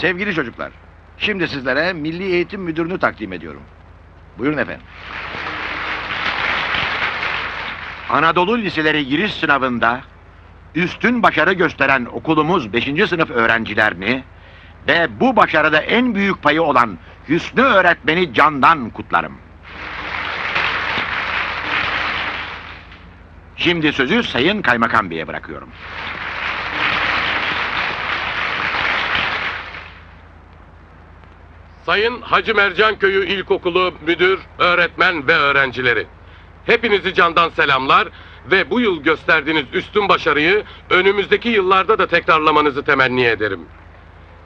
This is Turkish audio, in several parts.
Sevgili çocuklar, şimdi sizlere Milli Eğitim Müdürünü takdim ediyorum. Buyurun efendim. Anadolu liseleri giriş sınavında üstün başarı gösteren okulumuz 5. sınıf öğrencilerini ve bu başarıda en büyük payı olan Hüsnü öğretmeni candan kutlarım. Şimdi sözü Sayın Kaymakam Bey'e bırakıyorum. Sayın Hacı Mercan Köyü İlkokulu müdür, öğretmen ve öğrencileri. Hepinizi candan selamlar ve bu yıl gösterdiğiniz üstün başarıyı önümüzdeki yıllarda da tekrarlamanızı temenni ederim.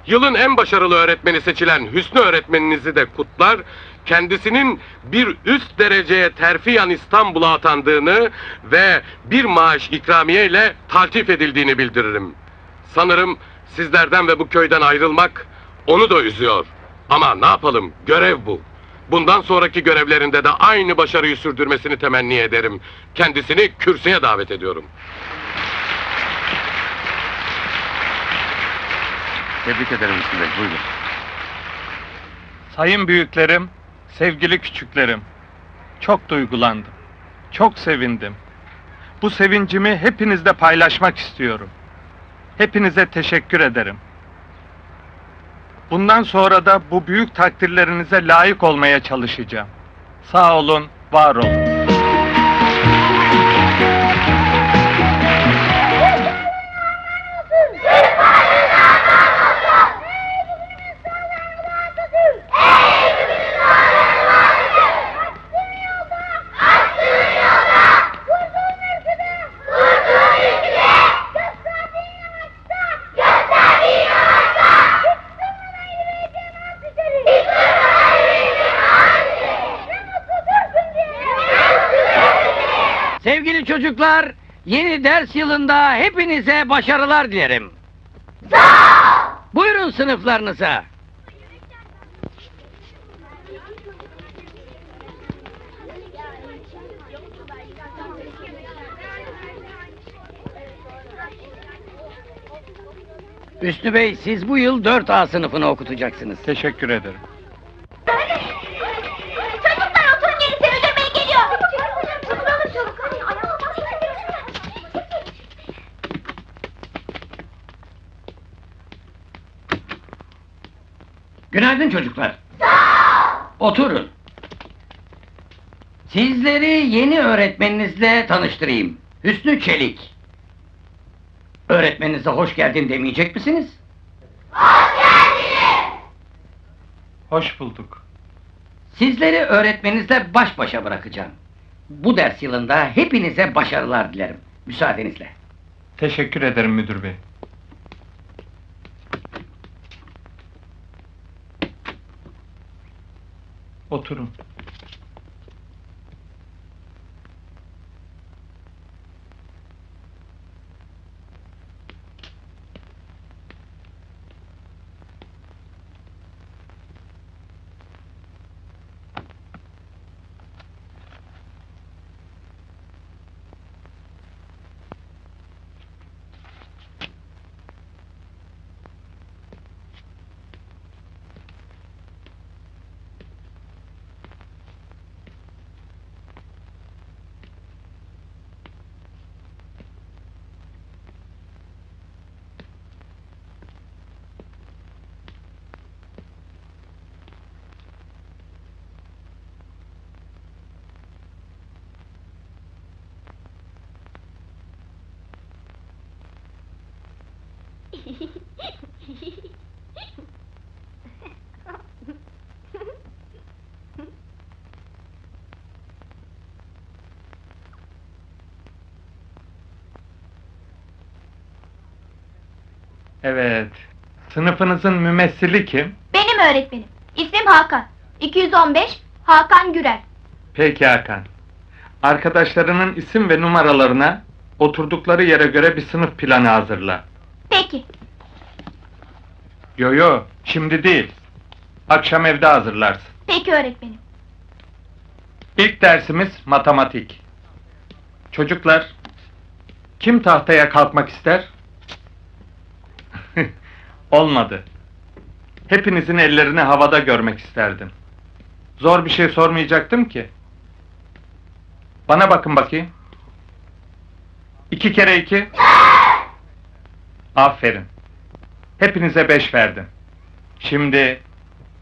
Yılın en başarılı öğretmeni seçilen Hüsnü öğretmeninizi de kutlar, kendisinin bir üst dereceye terfiyan İstanbul'a atandığını ve bir maaş ikramiye ile taltif edildiğini bildiririm. Sanırım sizlerden ve bu köyden ayrılmak onu da üzüyor. Ama ne yapalım, görev bu. Bundan sonraki görevlerinde de aynı başarıyı sürdürmesini temenni ederim. Kendisini kürsüye davet ediyorum. Tebrik ederim Hüsnü Bey, buyurun. Sayın büyüklerim, sevgili küçüklerim. Çok duygulandım. Çok sevindim. Bu sevincimi hepinizle paylaşmak istiyorum. Hepinize teşekkür ederim. Bundan sonra da bu büyük takdirlerinize layık olmaya çalışacağım. Sağ olun, var olun. Çocuklar, yeni ders yılında hepinize başarılar dilerim. Buyurun sınıflarınıza. Üstü Bey, siz bu yıl 4A sınıfını okutacaksınız. Teşekkür ederim. Çocuklar oturun yerinize müdür bey geliyor. Oturalım çabuk. Hadi ayağa Günaydın çocuklar. Oturun. Sizleri yeni öğretmeninizle tanıştırayım. Hüsnü Çelik. Öğretmeninize hoş geldin demeyecek misiniz? Hoş bulduk. Sizleri öğretmeninizle baş başa bırakacağım. Bu ders yılında hepinize başarılar dilerim. Müsaadenizle. Teşekkür ederim müdür bey. Oturun. Evet. Sınıfınızın mümessili kim? Benim öğretmenim. İsmim Hakan. 215 Hakan Gürel. Peki Hakan. Arkadaşlarının isim ve numaralarına oturdukları yere göre bir sınıf planı hazırla. Peki. Yo yo, şimdi değil. Akşam evde hazırlarsın. Peki öğretmenim. İlk dersimiz matematik. Çocuklar, kim tahtaya kalkmak ister? Olmadı. hepinizin ellerini havada görmek isterdim. Zor bir şey sormayacaktım ki. Bana bakın bakayım. İki kere iki. Aferin. Hepinize beş verdim. Şimdi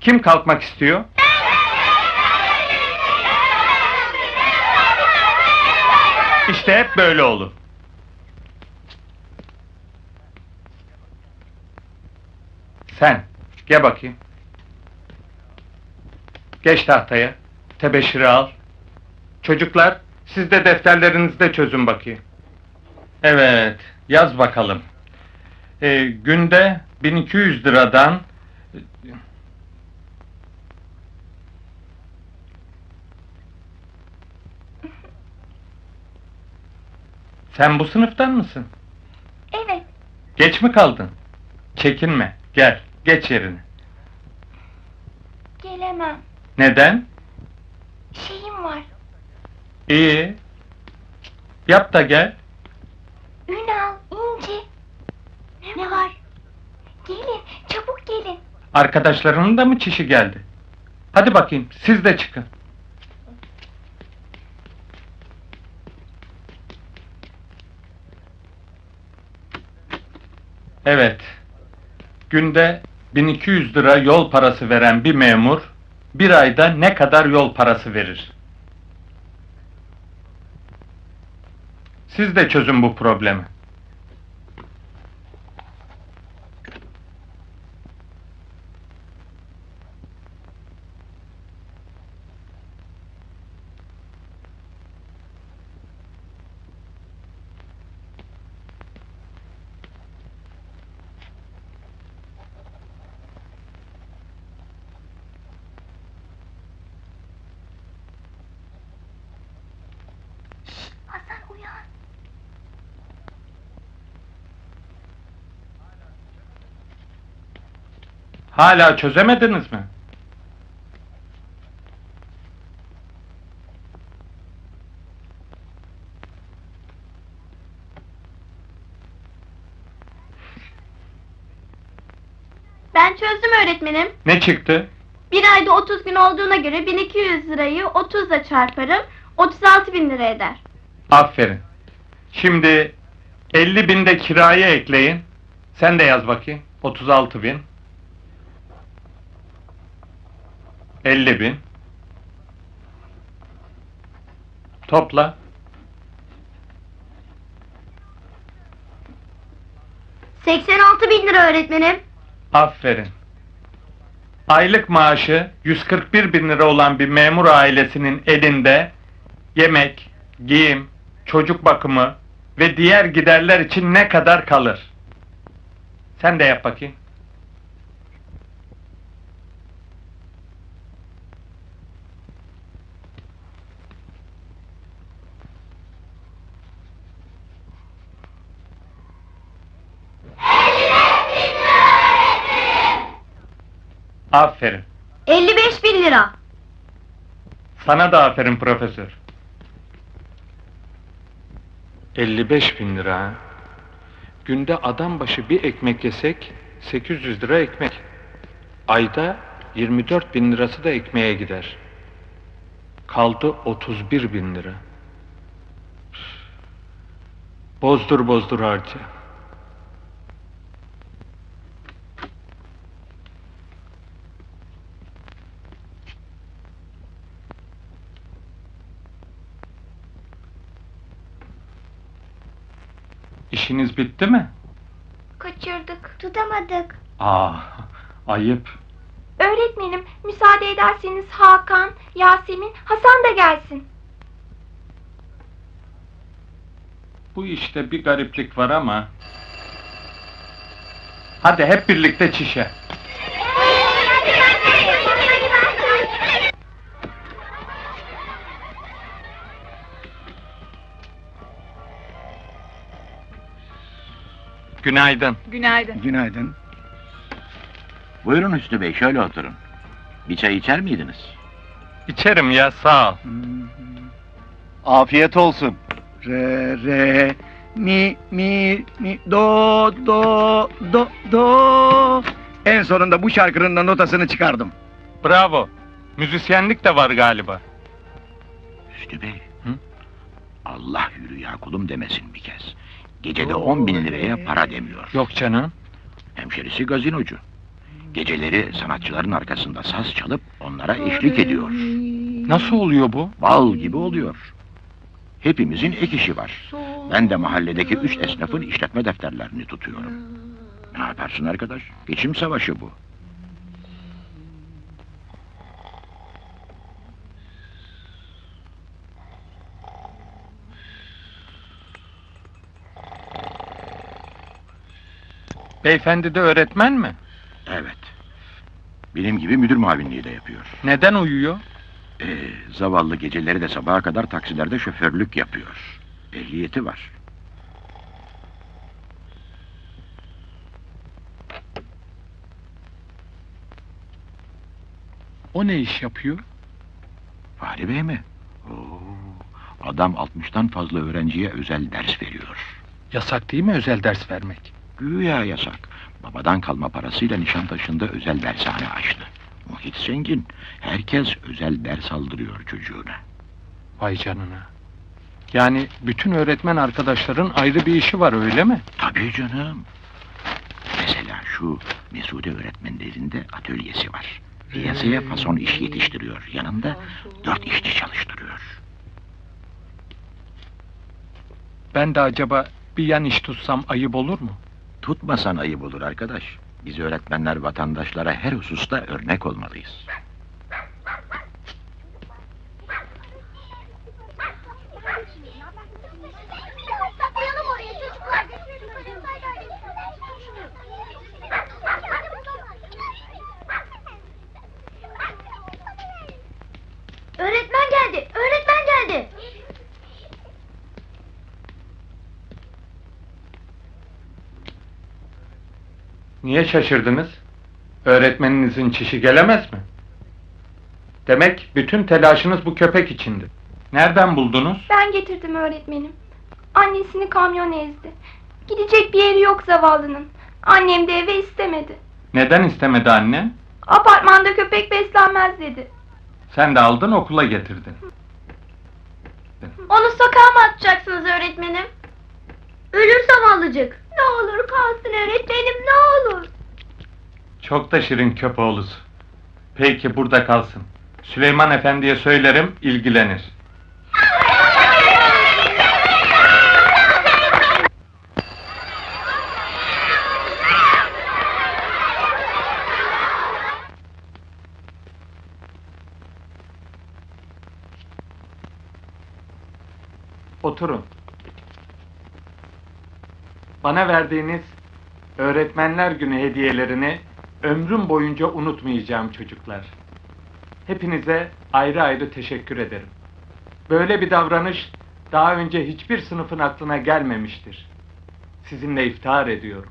kim kalkmak istiyor? İşte hep böyle olur. Sen, gel bakayım. Geç tahtaya, tebeşiri al. Çocuklar, siz de defterlerinizde çözün bakayım. Evet, yaz bakalım. Ee, günde 1200 liradan... Sen bu sınıftan mısın? Evet. Geç mi kaldın? Çekinme, gel, geç yerine. Gelemem. Neden? Şeyim var. İyi. Yap da gel. Ünal, İnci. Ne, var? Gelin, çabuk gelin. Arkadaşlarının da mı çişi geldi? Hadi bakayım, siz de çıkın. Evet. Günde 1200 lira yol parası veren bir memur bir ayda ne kadar yol parası verir? Siz de çözün bu problemi. Hasan uyan. Hala çözemediniz mi? Ben çözdüm öğretmenim. Ne çıktı? Bir ayda 30 gün olduğuna göre 1200 lirayı 30 ile çarparım. 36 bin lira eder. Aferin. Şimdi 50 bin de kiraya ekleyin. Sen de yaz bakayım. 36 bin. 50 bin. Topla. Cık, 86 bin lira öğretmenim. Aferin. Aylık maaşı 141 bin lira olan bir memur ailesinin elinde yemek, giyim, çocuk bakımı ve diğer giderler için ne kadar kalır? Sen de yap bakayım. Aferin. 55 bin lira. Sana da aferin profesör. 55 bin lira. ha? Günde adam başı bir ekmek yesek 800 lira ekmek. Ayda 24 bin lirası da ekmeğe gider. Kaldı 31 bin lira. Bozdur bozdur harca. İşiniz bitti mi? Kaçırdık. Tutamadık. Aa, ayıp. Öğretmenim müsaade ederseniz Hakan, Yasemin, Hasan da gelsin. Bu işte bir gariplik var ama... Hadi hep birlikte çişe. Günaydın. Günaydın. Günaydın. Buyurun Hüsnü Bey şöyle oturun. Bir çay içer miydiniz? İçerim ya sağ ol. Afiyet olsun. Re re mi mi mi do do do do En sonunda bu şarkının da notasını çıkardım. Bravo. Müzisyenlik de var galiba. Hüsnü Bey. Hı? Allah yürü ya kulum demesin bir kez. Gecede on bin liraya para demiyor. Yok canım. Hemşerisi gazinocu. Geceleri sanatçıların arkasında saz çalıp onlara eşlik ediyor. Nasıl oluyor bu? Bal gibi oluyor. Hepimizin ek işi var. Ben de mahalledeki üç esnafın işletme defterlerini tutuyorum. Ne yaparsın arkadaş? Geçim savaşı bu. Beyefendi de öğretmen mi? Evet. Benim gibi müdür muavinliği de yapıyor. Neden uyuyor? Ee, zavallı geceleri de sabaha kadar taksilerde şoförlük yapıyor. Ehliyeti var. O ne iş yapıyor? Fahri Bey mi? Oo, adam 60'tan fazla öğrenciye özel ders veriyor. Yasak değil mi özel ders vermek? Güya yasak. Babadan kalma parasıyla Nişantaşı'nda özel dershane açtı. Muhit zengin. Herkes özel ders aldırıyor çocuğuna. Vay canına. Yani bütün öğretmen arkadaşların ayrı bir işi var öyle mi? Tabii canım. Mesela şu Mesude öğretmenlerinde atölyesi var. Piyasaya fason iş yetiştiriyor. Yanında dört işçi çalıştırıyor. Ben de acaba bir yan iş tutsam ayıp olur mu? Tutmasan ayıp olur arkadaş. Biz öğretmenler vatandaşlara her hususta örnek olmalıyız. Saklayalım oraya çocuklar. Öğretmen geldi. Öğretmen geldi. Niye şaşırdınız? Öğretmeninizin çişi gelemez mi? Demek bütün telaşınız bu köpek içindi. Nereden buldunuz? Ben getirdim öğretmenim. Annesini kamyon ezdi. Gidecek bir yeri yok zavallının. Annem de eve istemedi. Neden istemedi annen? Apartmanda köpek beslenmez dedi. Sen de aldın okula getirdin. Onu sokağa mı atacaksınız öğretmenim? Ölür zavallıcık. Ne olur kalsın öğretmenim ne olur. Çok da şirin köpoğlusu. Peki burada kalsın. Süleyman Efendi'ye söylerim, ilgilenir. Oturun. Bana verdiğiniz Öğretmenler Günü hediyelerini ömrüm boyunca unutmayacağım çocuklar. Hepinize ayrı ayrı teşekkür ederim. Böyle bir davranış daha önce hiçbir sınıfın aklına gelmemiştir. Sizinle iftihar ediyorum.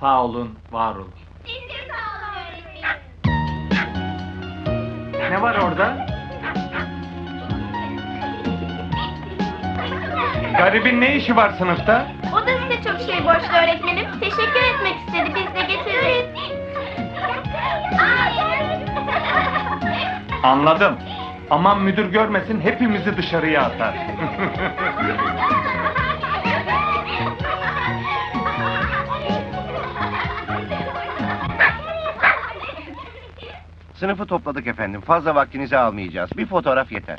Sağ olun, var olun. Ne var orada? Garibin ne işi var sınıfta? Size çok şey borçlu öğretmenim. Teşekkür etmek istedi biz de getirdik. Anladım. Aman müdür görmesin hepimizi dışarıya atar. Sınıfı topladık efendim. Fazla vaktinizi almayacağız. Bir fotoğraf yeter.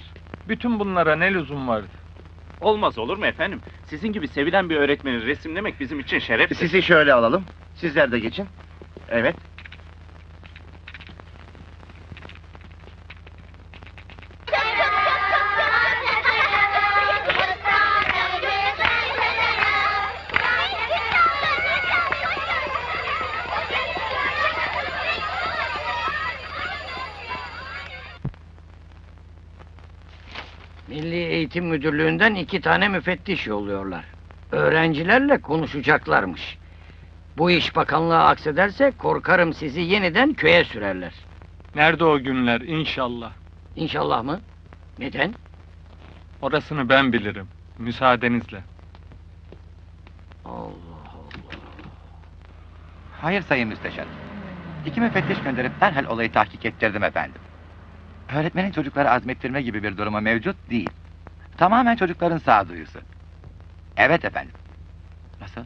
Bütün bunlara ne lüzum vardı? Olmaz olur mu efendim? Sizin gibi sevilen bir öğretmeni resimlemek bizim için şereftir. Sizi şöyle alalım. Sizler de geçin. Evet. Müdürlüğü'nden iki tane müfettiş yolluyorlar. Öğrencilerle konuşacaklarmış. Bu iş bakanlığa aksederse korkarım sizi yeniden köye sürerler. Nerede o günler inşallah. İnşallah mı? Neden? Orasını ben bilirim. Müsaadenizle. Allah Allah. Hayır sayın müsteşar. İki müfettiş gönderip derhal olayı tahkik ettirdim efendim. Öğretmenin çocukları azmettirme gibi bir durumu mevcut değil. Tamamen çocukların sağduyusu. Evet efendim. Nasıl?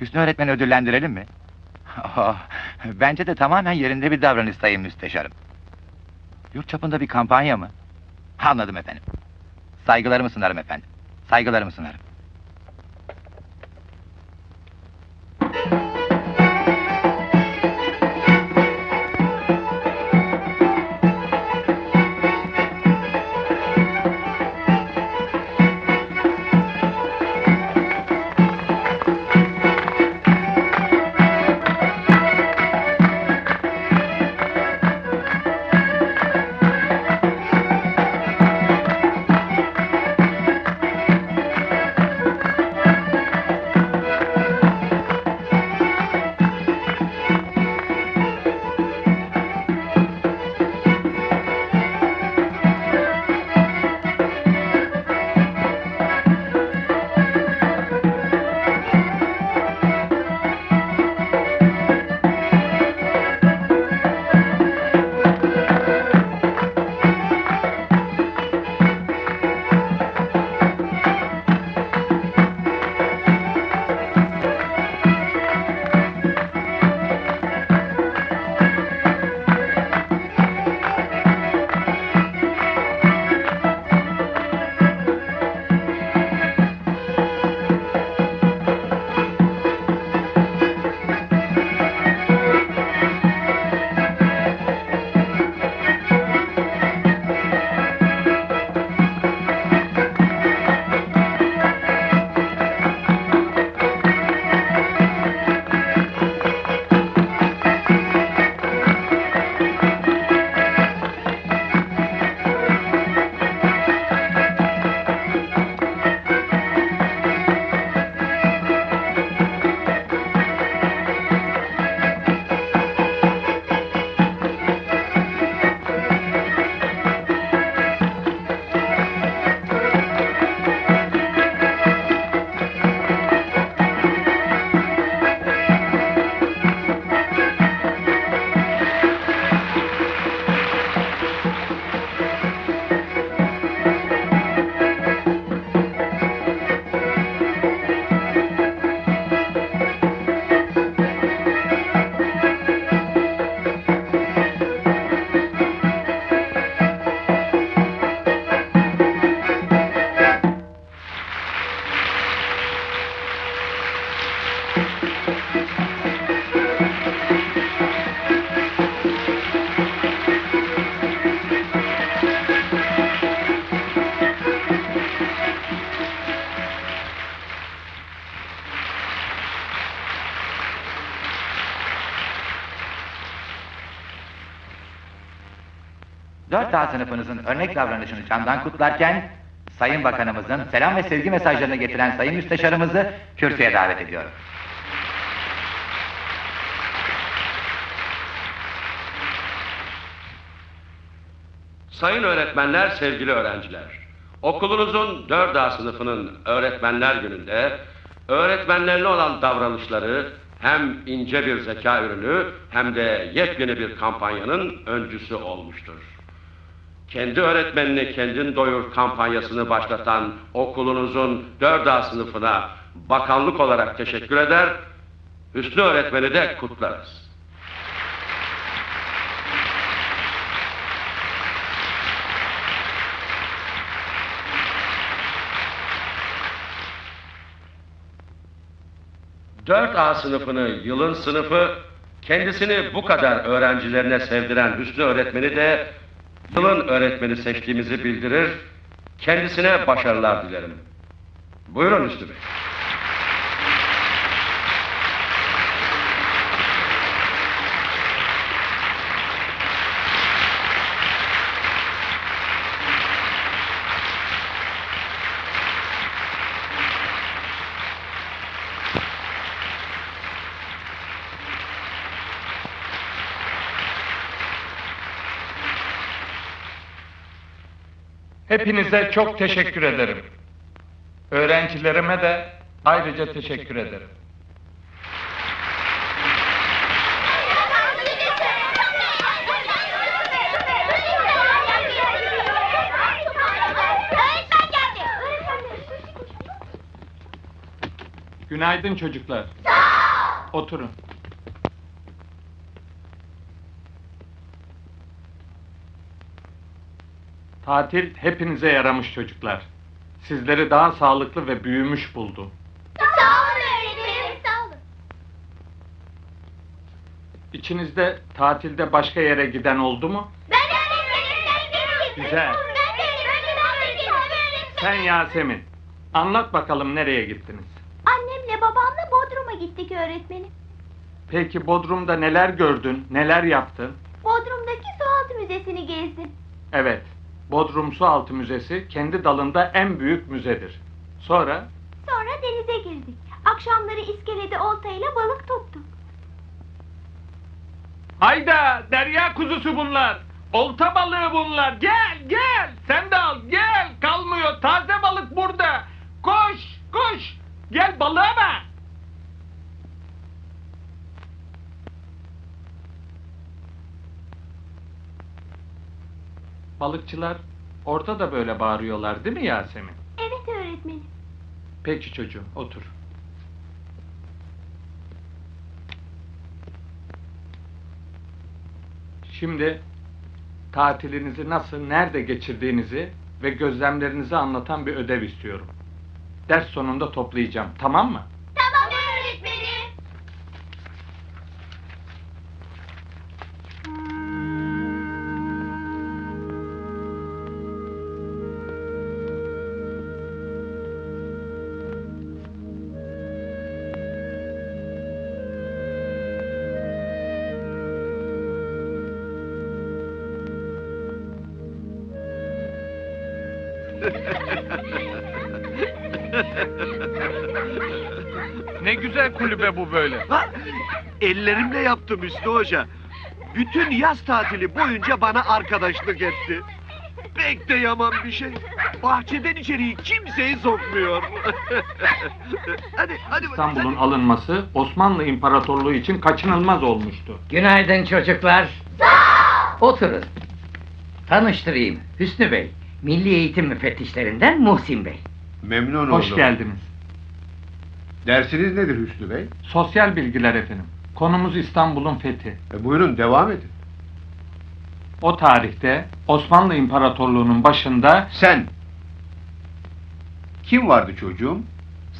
Hüsnü öğretmeni ödüllendirelim mi? Oh, bence de tamamen yerinde bir davranış sayın müsteşarım. Yurt çapında bir kampanya mı? Anladım efendim. Saygılarımı sunarım efendim. Saygılarımı sunarım. Sınıfınızın örnek davranışını candan kutlarken... ...Sayın Bakanımızın selam ve sevgi mesajlarını getiren Sayın Müsteşarımızı kürsüye davet ediyorum. Sayın öğretmenler, sevgili öğrenciler. Okulunuzun 4A sınıfının öğretmenler gününde öğretmenlerine olan davranışları hem ince bir zeka ürünü hem de yepyeni bir kampanyanın öncüsü olmuştur. Kendi öğretmenini kendin doyur kampanyasını başlatan okulunuzun 4A sınıfına bakanlık olarak teşekkür eder, Hüsnü öğretmeni de kutlarız. Dört A sınıfını yılın sınıfı, kendisini bu kadar öğrencilerine sevdiren Hüsnü öğretmeni de yılın öğretmeni seçtiğimizi bildirir, kendisine başarılar dilerim. Buyurun Bey. Hepinize çok teşekkür ederim. Öğrencilerime de ayrıca teşekkür ederim. Günaydın çocuklar. Sağ ol. Oturun. Tatil hepinize yaramış çocuklar. Sizleri daha sağlıklı ve büyümüş buldu. Sağ olun öğretmenim. Sağ olun. İçinizde tatilde başka yere giden oldu mu? Ben öğretmenim. Ben öğretmenim. Güzel. Ben öğretmenim. Sen Yasemin. Anlat bakalım nereye gittiniz? Annemle babamla Bodrum'a gittik öğretmenim. Peki Bodrum'da neler gördün, neler yaptın? Bodrum'daki sualtı müzesini gezdim. Evet, Bodrum Sualtı Müzesi kendi dalında en büyük müzedir. Sonra Sonra denize girdik. Akşamları iskelede oltayla balık tuttuk. Hayda derya kuzusu bunlar. Olta balığı bunlar. Gel gel. Sen de al gel. Kalmıyor. Taze balık burada. Koş koş. Gel balığa bak. Balıkçılar orada da böyle bağırıyorlar değil mi Yasemin? Evet öğretmenim. Peki çocuğum otur. Şimdi tatilinizi nasıl, nerede geçirdiğinizi ve gözlemlerinizi anlatan bir ödev istiyorum. Ders sonunda toplayacağım, tamam mı? Böyle. Ha, ellerimle yaptım Hüsnü Hoca. Bütün yaz tatili boyunca bana arkadaşlık etti. Pek de yaman bir şey. Bahçeden içeriği kimseyi sokmuyor. hadi, hadi. İstanbul'un alınması Osmanlı İmparatorluğu için kaçınılmaz olmuştu. Günaydın çocuklar. Oturun. Tanıştırayım. Hüsnü Bey. Milli Eğitim Müfettişlerinden Muhsin Bey. Memnun Hoş oldum. geldiniz. Dersiniz nedir Hüsnü Bey? Sosyal bilgiler efendim. Konumuz İstanbul'un fethi. E, buyurun devam edin. O tarihte Osmanlı İmparatorluğu'nun başında Sen. Kim vardı çocuğum?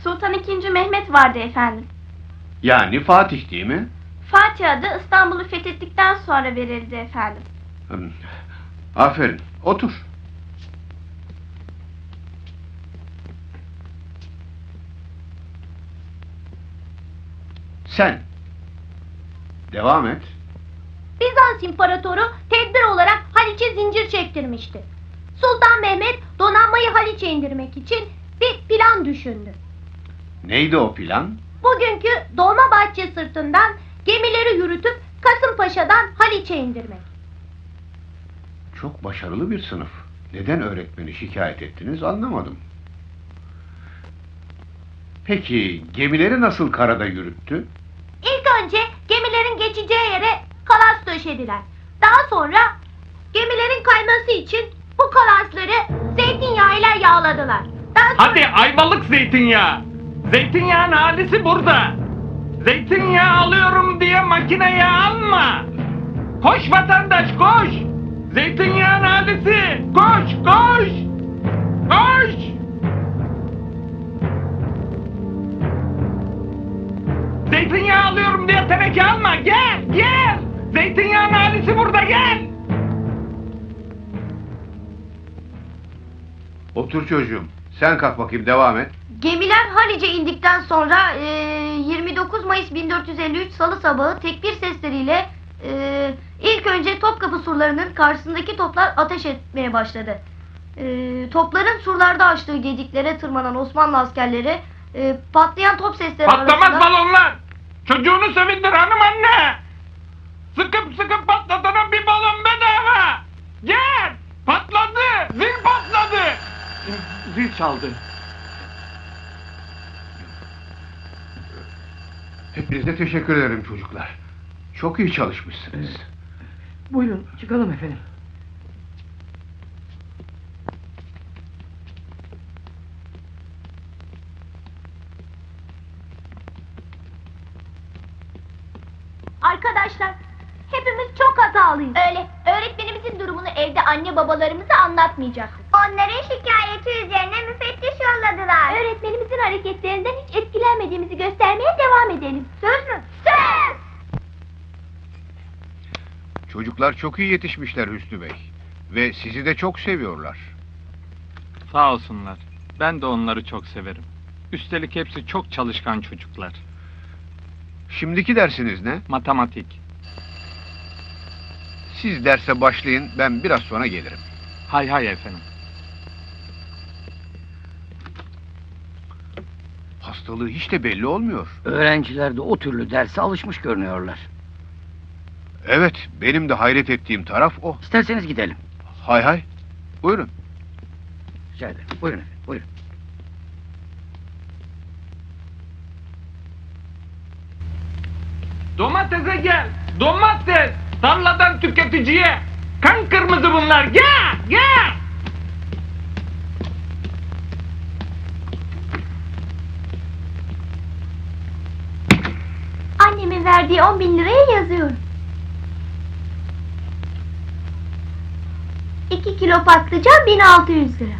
Sultan II. Mehmet vardı efendim. Yani Fatih değil mi? Fatih adı İstanbul'u fethettikten sonra verildi efendim. Aferin. Otur. Sen. Devam et. Bizans İmparatoru tedbir olarak Haliç'e zincir çektirmişti. Sultan Mehmet donanmayı Haliç'e indirmek için bir plan düşündü. Neydi o plan? Bugünkü Dolmabahçe sırtından gemileri yürütüp Kasımpaşa'dan Haliç'e indirmek. Çok başarılı bir sınıf. Neden öğretmeni şikayet ettiniz anlamadım. Peki gemileri nasıl karada yürüttü? Önce gemilerin geçeceği yere kalas döşediler. Daha sonra gemilerin kayması için bu kalasları zeytinyağıyla yağladılar. Daha sonra... Hadi ayvalık zeytinyağı. Zeytinyağın halisi burada. Zeytinyağı alıyorum diye makineye alma. Koş vatandaş koş. Zeytinyağın halisi. Koş koş. Koş. Zeytinyağı alıyorum diye teneke alma. Gel gel. Zeytinyağın halisi burada gel. Otur çocuğum. Sen kalk bakayım devam et. Gemiler Haliç'e indikten sonra e, 29 Mayıs 1453 Salı sabahı tekbir sesleriyle e, ilk önce Topkapı surlarının karşısındaki toplar ateş etmeye başladı. E, topların surlarda açtığı gediklere tırmanan Osmanlı askerleri e, patlayan top sesleri Patlamaz arasında... balonlar. Çocuğunu sevindir hanım anne. Sıkıp sıkıp patlatana bir balon bedava. Gel. Patladı. Zil patladı. Zil çaldı. Hepinize teşekkür ederim çocuklar. Çok iyi çalışmışsınız. Buyurun çıkalım efendim. Arkadaşlar hepimiz çok hatalıyız. Öyle. Öğretmenimizin durumunu evde anne babalarımıza anlatmayacaktık. Onların şikayeti üzerine müfettiş yolladılar. Öğretmenimizin hareketlerinden hiç etkilenmediğimizi göstermeye devam edelim. Söz mü? Söz! Çocuklar çok iyi yetişmişler Hüsnü Bey. Ve sizi de çok seviyorlar. Sağ olsunlar. Ben de onları çok severim. Üstelik hepsi çok çalışkan çocuklar. Şimdiki dersiniz ne? Matematik. Siz derse başlayın, ben biraz sonra gelirim. Hay hay efendim. Hastalığı hiç de belli olmuyor. Öğrenciler de o türlü derse alışmış görünüyorlar. Evet, benim de hayret ettiğim taraf o. İsterseniz gidelim. Hay hay. Buyurun. Rica ederim. Buyurun efendim. Buyurun. Domatese gel. Domates. Tarladan tüketiciye. Kan kırmızı bunlar. Gel. Gel. Annemin verdiği 10 bin liraya yazıyorum. 2 kilo patlıcan 1600 lira.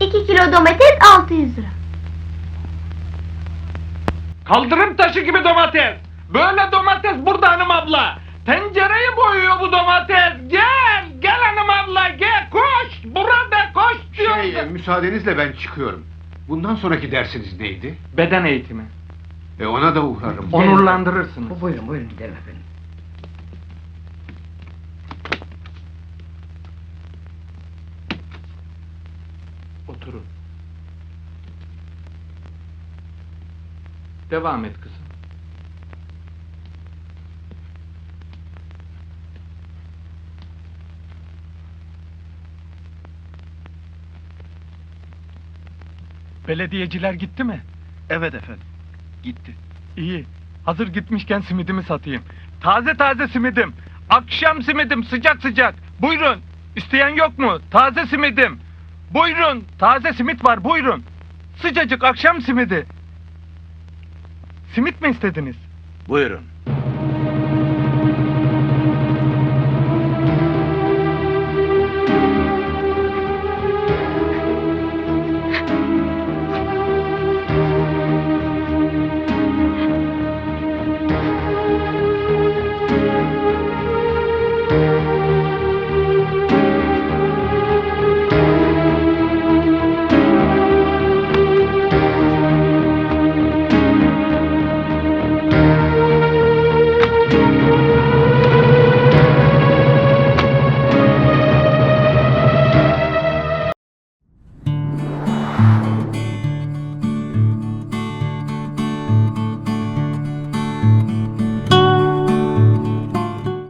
2 kilo domates 600 lira. Kaldırım taşı gibi domates. Böyle domates burada hanım abla. Tencereyi boyuyor bu domates. Gel. Gel hanım abla gel. Koş. Burada koş diyorum. Şey, müsaadenizle ben çıkıyorum. Bundan sonraki dersiniz neydi? Beden eğitimi. E ona da uğrarım. Onurlandırırsınız. Bu- Buyurun buyurun gidelim efendim. Oturun. Devam et kızım. Belediyeciler gitti mi? Evet efendim. Gitti. İyi. Hazır gitmişken simidimi satayım. Taze taze simidim. Akşam simidim sıcak sıcak. Buyurun. İsteyen yok mu? Taze simidim. Buyurun. Taze simit var buyurun. Sıcacık akşam simidi. Simit mi istediniz? Buyurun.